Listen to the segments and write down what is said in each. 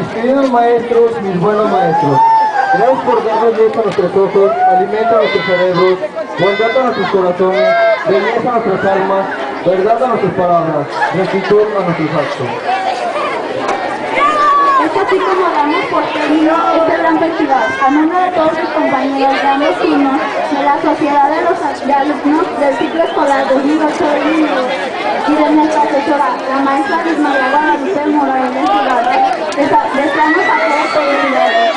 Mis queridos maestros, mis buenos maestros, gracias por darnos luz a nuestros ojos, alimento a nuestros cerebros, bondad a nuestros corazones, belleza a nuestras almas, verdad a nuestras palabras, rectitud a nuestros actos. Así como damos por término este gran festival. A nombre de todos sus compañeros, damos uno de la Sociedad de los de Alumnos del ciclo escolar 2008-2009 y de nuestra asesora, la maestra Luis María Guadalupe Morales Ibarra, deseamos a todos felicidades,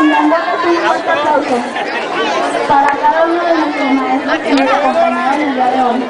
un fuerte aplauso para cada uno de nuestros maestros que nos acompañaron el día de hoy.